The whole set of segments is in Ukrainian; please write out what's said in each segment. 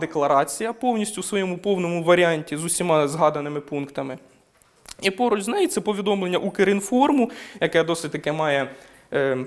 Декларація повністю в своєму повному варіанті з усіма згаданими пунктами. І поруч з нею це повідомлення Укрінформу, яке досить таке має е,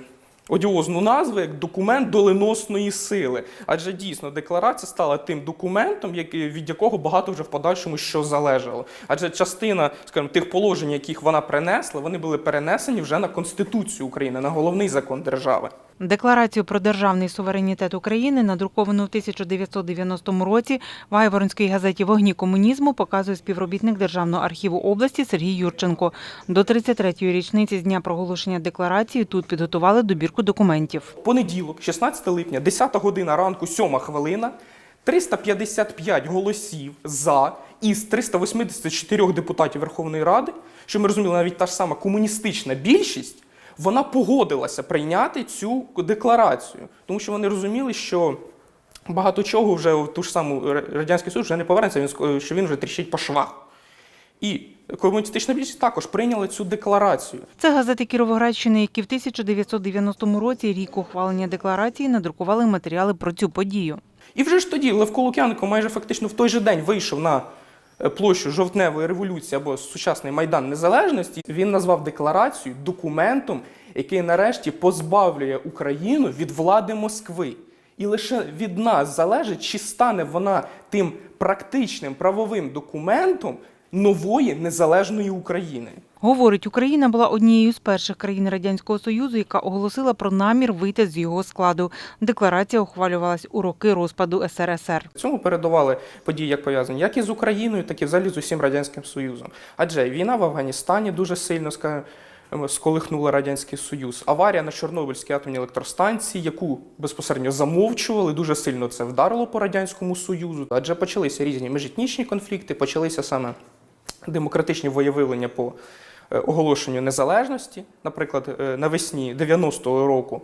одіозну назву як документ доленосної сили. Адже дійсно декларація стала тим документом, від якого багато вже в подальшому що залежало. Адже частина, скажімо, тих положень, яких вона принесла, вони були перенесені вже на Конституцію України, на головний закон держави. Декларацію про державний суверенітет України, надруковану в 1990 році в Гайворонській газеті Вогні комунізму, показує співробітник Державного архіву області Сергій Юрченко. До 33-ї річниці з дня проголошення декларації тут підготували добірку документів. Понеділок, 16 липня, 10 година ранку, 7 хвилина, 355 голосів за із 384 депутатів Верховної Ради, що ми розуміли, навіть та ж сама комуністична більшість, вона погодилася прийняти цю декларацію, тому що вони розуміли, що багато чого вже в ту ж саму Радянський Союз вже не повернеться, він ск- що він вже тріщить по швах. І комуністична більшість також прийняла цю декларацію. Це газети Кіровоградщини, які в 1990 році, рік ухвалення декларації, надрукували матеріали про цю подію. І вже ж тоді Левко Лук'яненко майже фактично в той же день вийшов на е, площу жовтневої революції або сучасний майдан незалежності. Він назвав декларацію документом, який нарешті позбавлює Україну від влади Москви. І лише від нас залежить, чи стане вона тим практичним правовим документом нової незалежної України. Говорить, Україна була однією з перших країн Радянського Союзу, яка оголосила про намір вийти з його складу. Декларація ухвалювалась у роки розпаду СРСР. Цьому передували події, як пов'язані як із Україною, так і взагалі з усім радянським Союзом. Адже війна в Афганістані дуже сильно ска- ем, сколихнула радянський союз. Аварія на Чорнобильській атомній електростанції, яку безпосередньо замовчували, дуже сильно це вдарило по радянському союзу. Адже почалися різні міжетнічні конфлікти, почалися саме демократичні воєвилення по е, оголошенню незалежності. Наприклад, е, навесні 90-го року.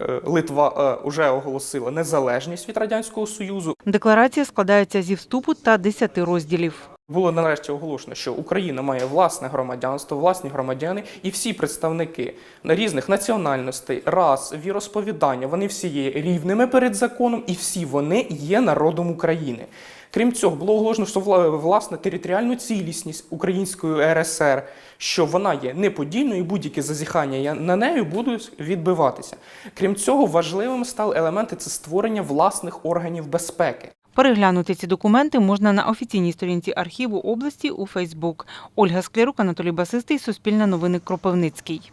е, Литва вже оголосила незалежність від радянського союзу. Декларація складається зі вступу та десяти розділів. Було нарешті оголошено, що Україна має власне громадянство, власні громадяни, і всі представники на різних національностей, рас, віросповідання, вони всі є рівними перед законом, і всі вони є народом України. Крім цього, було оголошено, що вла- власне територіальну цілісність Української РСР, що вона є неподільною, і будь-які зазіхання на неї будуть відбиватися. Крім цього, важливим стали елементи це створення власних органів безпеки. Переглянути ці документи можна на офіційній сторінці архіву області у Фейсбук. Ольга Склярук, Анатолій Басистий, Суспільне новини Кропивницький.